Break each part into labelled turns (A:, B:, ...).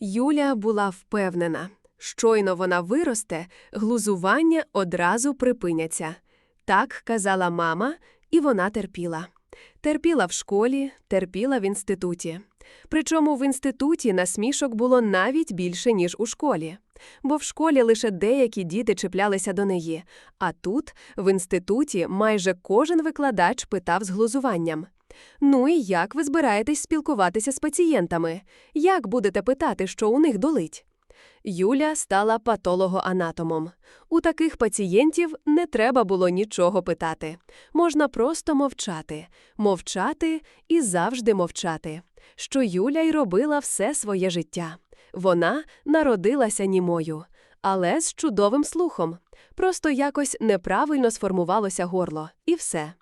A: Юля була впевнена, щойно вона виросте, глузування одразу припиняться. Так казала мама, і вона терпіла. Терпіла в школі, терпіла в інституті. Причому в інституті насмішок було навіть більше, ніж у школі. Бо в школі лише деякі діти чіплялися до неї, а тут, в інституті, майже кожен викладач питав з глузуванням. Ну і як ви збираєтесь спілкуватися з пацієнтами? Як будете питати, що у них долить? Юля стала патологоанатомом. У таких пацієнтів не треба було нічого питати. Можна просто мовчати, мовчати і завжди мовчати. Що Юля й робила все своє життя. Вона народилася німою, але з чудовим слухом. Просто якось неправильно сформувалося горло, і все.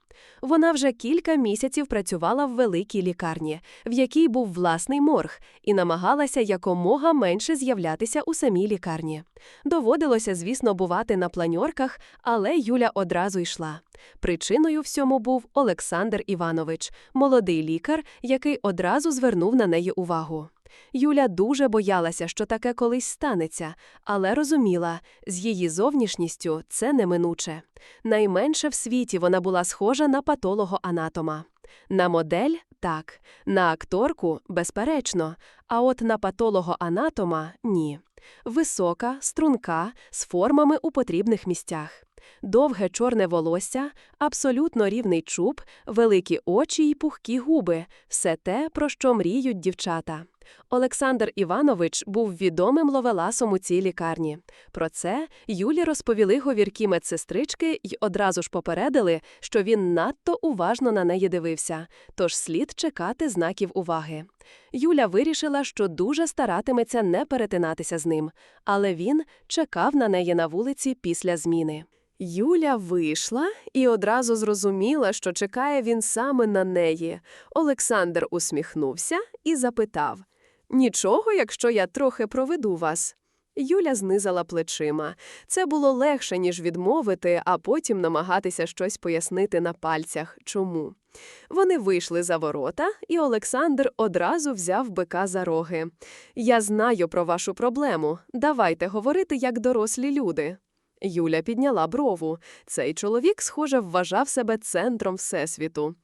A: Вона вже кілька місяців працювала в великій лікарні, в якій був власний морг, і намагалася якомога менше з'являтися у самій лікарні. Доводилося, звісно, бувати на планьорках, але Юля одразу йшла. Причиною всьому був Олександр Іванович, молодий лікар, який одразу звернув на неї увагу. Юля дуже боялася, що таке колись станеться, але розуміла, з її зовнішністю це неминуче. Найменше в світі вона була схожа на патологоанатома. На модель так, на акторку безперечно, а от на патологоанатома ні. Висока, струнка, з формами у потрібних місцях. Довге чорне волосся, абсолютно рівний чуб, великі очі й пухкі губи все те, про що мріють дівчата. Олександр Іванович був відомим ловеласом у цій лікарні. Про це Юлі розповіли говіркі медсестрички й одразу ж попередили, що він надто уважно на неї дивився, тож слід чекати знаків уваги. Юля вирішила, що дуже старатиметься не перетинатися з ним, але він чекав на неї на вулиці після зміни. Юля вийшла і одразу зрозуміла, що чекає він саме на неї. Олександр усміхнувся і запитав Нічого, якщо я трохи проведу вас. Юля знизала плечима. Це було легше, ніж відмовити, а потім намагатися щось пояснити на пальцях. Чому? Вони вийшли за ворота, і Олександр одразу взяв бика за роги. Я знаю про вашу проблему. Давайте говорити як дорослі люди. Юля підняла брову. Цей чоловік, схоже, вважав себе центром Всесвіту.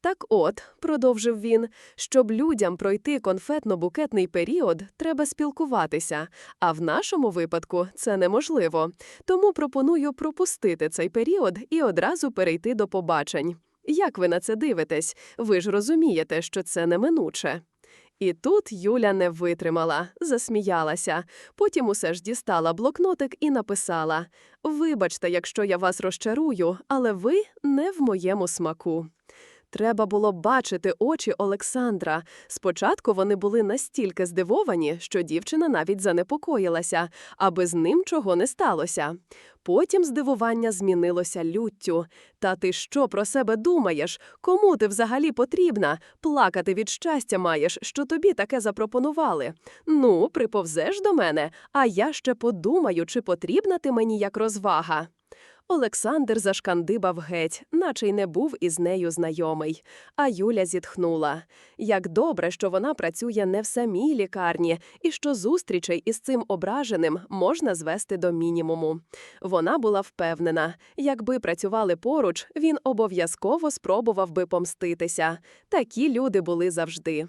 A: Так от, продовжив він, щоб людям пройти конфетно-букетний період, треба спілкуватися, а в нашому випадку це неможливо. Тому пропоную пропустити цей період і одразу перейти до побачень. Як ви на це дивитесь? Ви ж розумієте, що це неминуче. І тут Юля не витримала, засміялася. Потім усе ж дістала блокнотик і написала: Вибачте, якщо я вас розчарую, але ви не в моєму смаку. Треба було бачити очі Олександра. Спочатку вони були настільки здивовані, що дівчина навіть занепокоїлася, аби з ним чого не сталося. Потім здивування змінилося люттю. Та ти що про себе думаєш? Кому ти взагалі потрібна? Плакати від щастя маєш, що тобі таке запропонували. Ну, приповзеш до мене, а я ще подумаю, чи потрібна ти мені як розвага. Олександр зашкандибав геть, наче й не був із нею знайомий. А Юля зітхнула. Як добре, що вона працює не в самій лікарні, і що зустрічей із цим ображеним можна звести до мінімуму. Вона була впевнена, якби працювали поруч, він обов'язково спробував би помститися. Такі люди були завжди.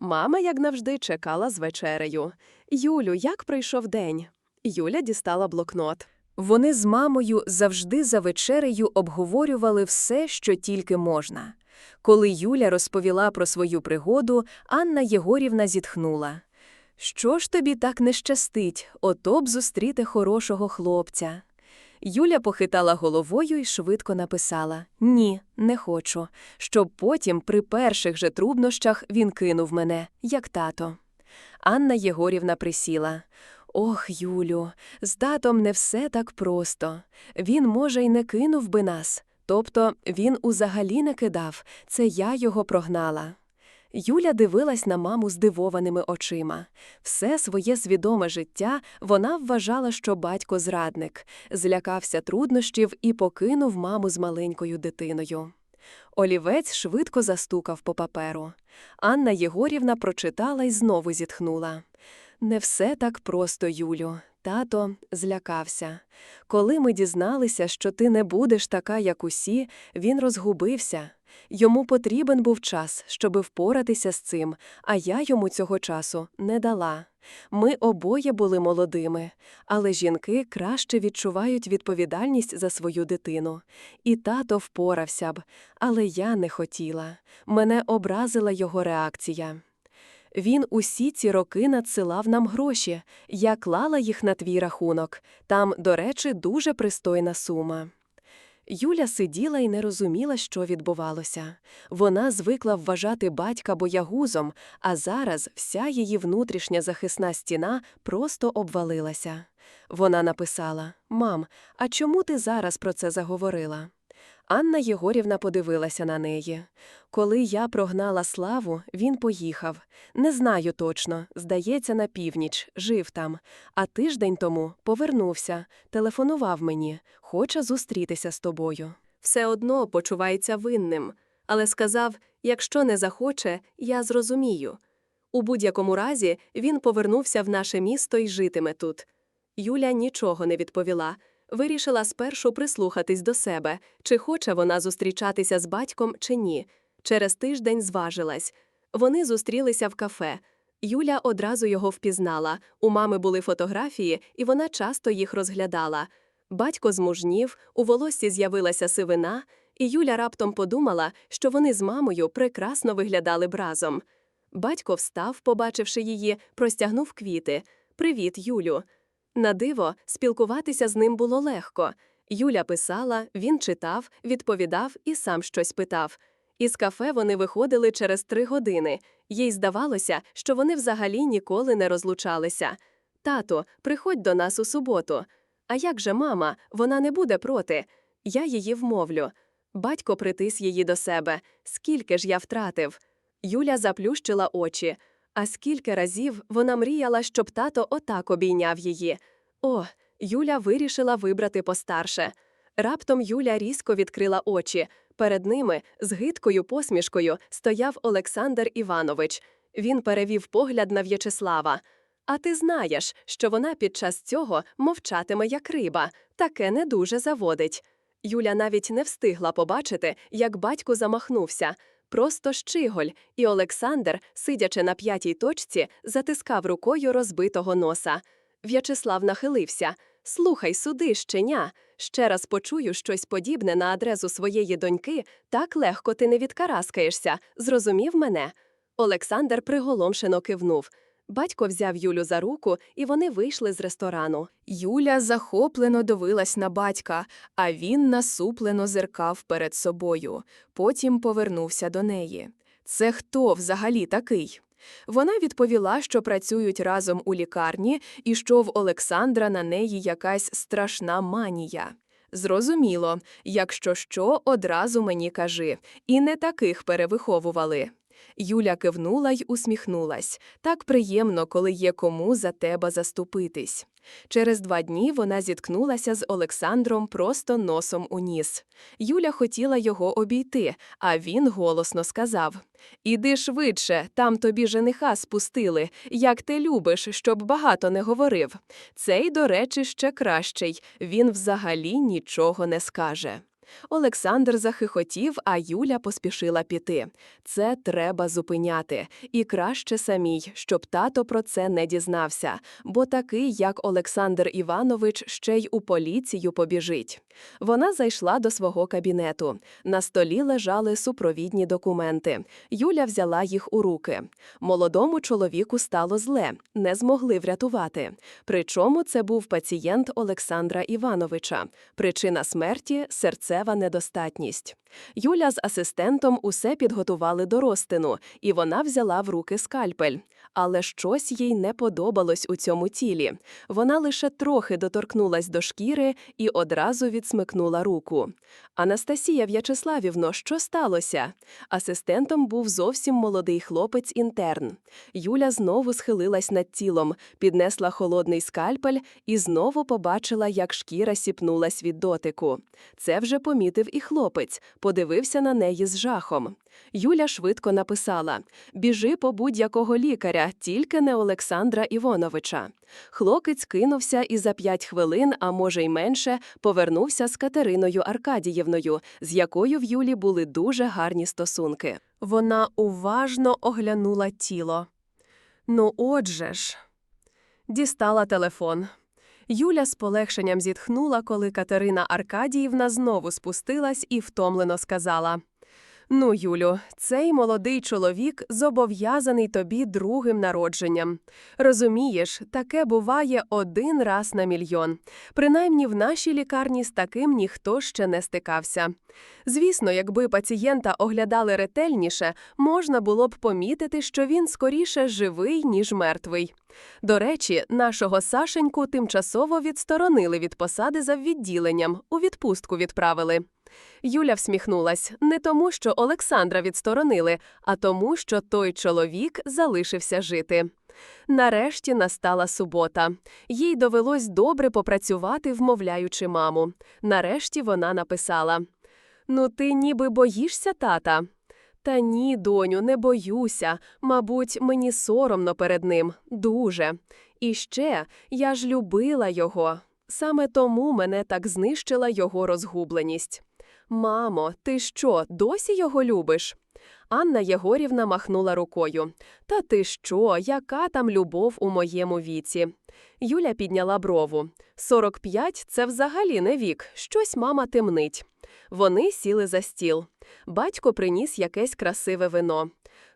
A: Мама, як навжди, чекала з вечерею. Юлю, як пройшов день? Юля дістала блокнот.
B: Вони з мамою завжди за вечерею обговорювали все, що тільки можна. Коли Юля розповіла про свою пригоду, Анна Єгорівна зітхнула. Що ж тобі так не щастить, ото б зустріти хорошого хлопця. Юля похитала головою і швидко написала Ні, не хочу, щоб потім, при перших же труднощах, він кинув мене, як тато. Анна Єгорівна присіла. Ох, Юлю, з татом не все так просто. Він, може, й не кинув би нас. Тобто він узагалі не кидав, це я його прогнала. Юля дивилась на маму здивованими очима. Все своє свідоме життя вона вважала, що батько зрадник, злякався труднощів і покинув маму з маленькою дитиною. Олівець швидко застукав по паперу. Анна Єгорівна прочитала і знову зітхнула. Не все так просто, Юлю. Тато злякався. Коли ми дізналися, що ти не будеш така, як усі, він розгубився. Йому потрібен був час, щоби впоратися з цим, а я йому цього часу не дала. Ми обоє були молодими, але жінки краще відчувають відповідальність за свою дитину. І тато впорався б, але я не хотіла. Мене образила його реакція. Він усі ці роки надсилав нам гроші. Я клала їх на твій рахунок. Там, до речі, дуже пристойна сума. Юля сиділа і не розуміла, що відбувалося. Вона звикла вважати батька боягузом, а зараз вся її внутрішня захисна стіна просто обвалилася. Вона написала: Мам, а чому ти зараз про це заговорила? Анна Єгорівна подивилася на неї. Коли я прогнала славу, він поїхав. Не знаю точно, здається, на північ, жив там. А тиждень тому повернувся, телефонував мені, хоче зустрітися з тобою.
A: Все одно почувається винним, але сказав: якщо не захоче, я зрозумію. У будь-якому разі він повернувся в наше місто і житиме тут. Юля нічого не відповіла. Вирішила спершу прислухатись до себе, чи хоче вона зустрічатися з батьком, чи ні. Через тиждень зважилась. Вони зустрілися в кафе. Юля одразу його впізнала. У мами були фотографії, і вона часто їх розглядала. Батько змужнів, у волоссі з'явилася сивина, і Юля раптом подумала, що вони з мамою прекрасно виглядали б разом. Батько встав, побачивши її, простягнув квіти. Привіт, Юлю. На диво, спілкуватися з ним було легко. Юля писала, він читав, відповідав і сам щось питав. Із кафе вони виходили через три години. Їй здавалося, що вони взагалі ніколи не розлучалися. Тато, приходь до нас у суботу. А як же мама? Вона не буде проти. Я її вмовлю. Батько притис її до себе. Скільки ж я втратив? Юля заплющила очі. А скільки разів вона мріяла, щоб тато отак обійняв її. О, Юля вирішила вибрати постарше. Раптом Юля різко відкрила очі. Перед ними, з гидкою посмішкою, стояв Олександр Іванович. Він перевів погляд на В'ячеслава. А ти знаєш, що вона під час цього мовчатиме як риба, таке не дуже заводить. Юля навіть не встигла побачити, як батько замахнувся. Просто щиголь, і Олександр, сидячи на п'ятій точці, затискав рукою розбитого носа. В'ячеслав нахилився. Слухай, суди, щеня. Ще раз почую щось подібне на адресу своєї доньки, так легко ти не відкараскаєшся. Зрозумів мене? Олександр приголомшено кивнув. Батько взяв Юлю за руку, і вони вийшли з ресторану. Юля захоплено дивилась на батька, а він насуплено зеркав перед собою. Потім повернувся до неї. Це хто взагалі такий? Вона відповіла, що працюють разом у лікарні і що в Олександра на неї якась страшна манія. Зрозуміло, якщо що, одразу мені кажи, і не таких перевиховували. Юля кивнула й усміхнулась. Так приємно, коли є кому за тебе заступитись. Через два дні вона зіткнулася з Олександром просто носом у ніс. Юля хотіла його обійти, а він голосно сказав: Іди швидше, там тобі жениха спустили, як ти любиш, щоб багато не говорив. Цей, до речі, ще кращий, він взагалі нічого не скаже. Олександр захихотів, а Юля поспішила піти. Це треба зупиняти. І краще самій, щоб тато про це не дізнався, бо такий, як Олександр Іванович, ще й у поліцію побіжить. Вона зайшла до свого кабінету. На столі лежали супровідні документи. Юля взяла їх у руки. Молодому чоловіку стало зле, не змогли врятувати. Причому це був пацієнт Олександра Івановича. Причина смерті серцева недостатність. Юля з асистентом усе підготували до розтину, і вона взяла в руки скальпель. Але щось їй не подобалось у цьому тілі. Вона лише трохи доторкнулась до шкіри і одразу відсмикнула руку. Анастасія В'ячеславівно, що сталося? Асистентом був зовсім молодий хлопець-інтерн. Юля знову схилилась над тілом, піднесла холодний скальпель і знову побачила, як шкіра сіпнулась від дотику. Це вже помітив і хлопець, подивився на неї з жахом. Юля швидко написала Біжи по будь-якого лікаря, тільки не Олександра Івоновича. Хлопець кинувся і за п'ять хвилин, а може й менше, повернувся з Катериною Аркадіївною, з якою в Юлі були дуже гарні стосунки. Вона уважно оглянула тіло. Ну, отже ж. Дістала телефон. Юля з полегшенням зітхнула, коли Катерина Аркадіївна знову спустилась і втомлено сказала: Ну, Юлю, цей молодий чоловік зобов'язаний тобі другим народженням. Розумієш, таке буває один раз на мільйон. Принаймні в нашій лікарні з таким ніхто ще не стикався. Звісно, якби пацієнта оглядали ретельніше, можна було б помітити, що він скоріше живий, ніж мертвий. До речі, нашого Сашеньку тимчасово відсторонили від посади за відділенням, у відпустку відправили. Юля всміхнулась не тому, що Олександра відсторонили, а тому, що той чоловік залишився жити. Нарешті настала субота. Їй довелось добре попрацювати, вмовляючи маму. Нарешті вона написала: Ну, ти ніби боїшся тата? Та ні, доню, не боюся. Мабуть, мені соромно перед ним. Дуже. І ще я ж любила його. Саме тому мене так знищила його розгубленість. Мамо, ти що, досі його любиш? Анна Єгорівна махнула рукою. Та ти що, яка там любов у моєму віці? Юля підняла брову. 45 – це взагалі не вік, щось мама темнить. Вони сіли за стіл. Батько приніс якесь красиве вино.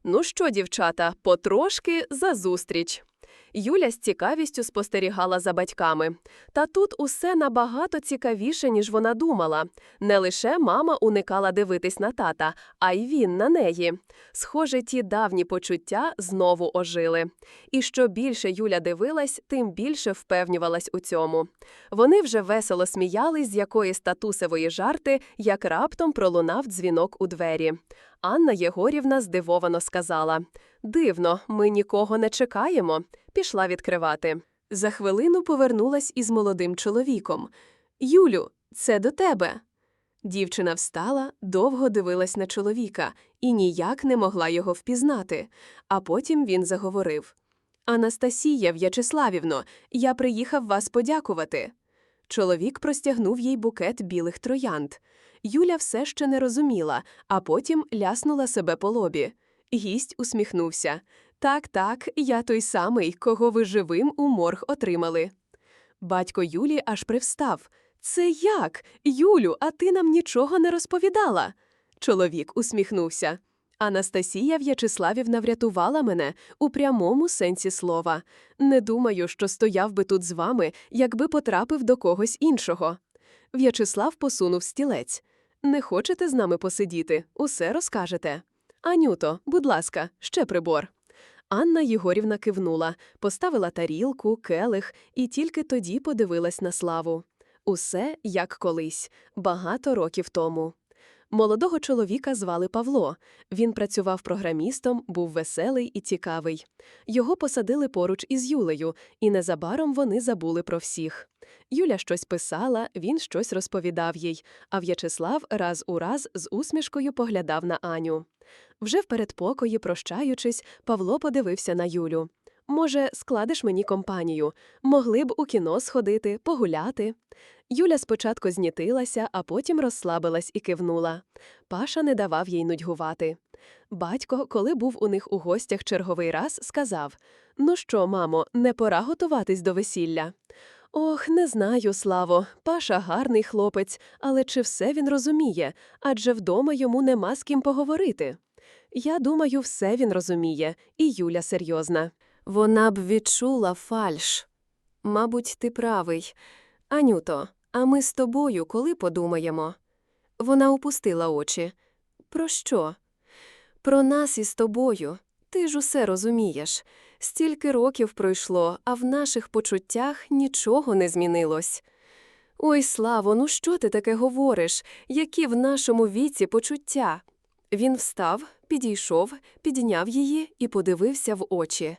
A: Ну що, дівчата, потрошки за зустріч. Юля з цікавістю спостерігала за батьками. Та тут усе набагато цікавіше, ніж вона думала. Не лише мама уникала дивитись на тата, а й він на неї. Схоже, ті давні почуття знову ожили. І що більше Юля дивилась, тим більше впевнювалась у цьому. Вони вже весело сміялись з якоїсь татусевої жарти, як раптом пролунав дзвінок у двері. Анна Єгорівна здивовано сказала Дивно, ми нікого не чекаємо. Пішла відкривати. За хвилину повернулась із молодим чоловіком. Юлю, це до тебе. Дівчина встала, довго дивилась на чоловіка і ніяк не могла його впізнати. А потім він заговорив: Анастасія В'ячеславівно, я приїхав вас подякувати. Чоловік простягнув їй букет білих троянд. Юля все ще не розуміла, а потім ляснула себе по лобі. Гість усміхнувся. Так, так, я той самий, кого ви живим у морг отримали. Батько Юлі аж привстав. Це як? Юлю, а ти нам нічого не розповідала. Чоловік усміхнувся. Анастасія В'ячеславівна врятувала мене у прямому сенсі слова. Не думаю, що стояв би тут з вами, якби потрапив до когось іншого. В'ячеслав посунув стілець. Не хочете з нами посидіти? Усе розкажете. Анюто, будь ласка, ще прибор. Анна Єгорівна кивнула, поставила тарілку, келих і тільки тоді подивилась на славу. Усе як колись, багато років тому. Молодого чоловіка звали Павло. Він працював програмістом, був веселий і цікавий. Його посадили поруч із Юлею, і незабаром вони забули про всіх. Юля щось писала, він щось розповідав їй, а В'ячеслав раз у раз з усмішкою поглядав на Аню. Вже в передпокої, прощаючись, Павло подивився на Юлю. Може, складеш мені компанію? Могли б у кіно сходити, погуляти. Юля спочатку знітилася, а потім розслабилась і кивнула. Паша не давав їй нудьгувати. Батько, коли був у них у гостях черговий раз, сказав: Ну що, мамо, не пора готуватись до весілля? Ох, не знаю, Славо. Паша гарний хлопець, але чи все він розуміє? Адже вдома йому нема з ким поговорити. Я думаю, все він розуміє, і Юля серйозна. Вона б відчула фальш. Мабуть, ти правий. Анюто, а ми з тобою коли подумаємо? Вона опустила очі. Про що? Про нас із тобою. Ти ж усе розумієш. Стільки років пройшло, а в наших почуттях нічого не змінилось. Ой, Славо, ну що ти таке говориш? Які в нашому віці почуття? Він встав, підійшов, підняв її і подивився в очі.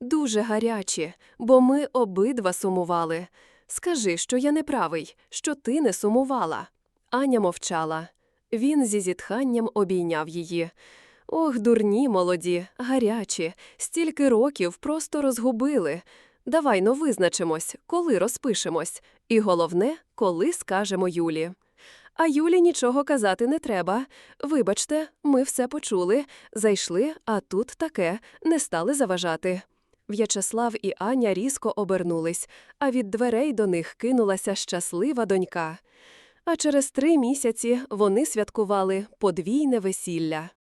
A: Дуже гарячі, бо ми обидва сумували. Скажи, що я не правий, що ти не сумувала. Аня мовчала. Він зі зітханням обійняв її. Ох, дурні молоді, гарячі, стільки років просто розгубили. Давай но визначимось, коли розпишемось, і головне, коли скажемо Юлі. А Юлі нічого казати не треба. Вибачте, ми все почули, зайшли, а тут таке, не стали заважати. В'ячеслав і Аня різко обернулись, а від дверей до них кинулася щаслива донька. А через три місяці вони святкували подвійне весілля.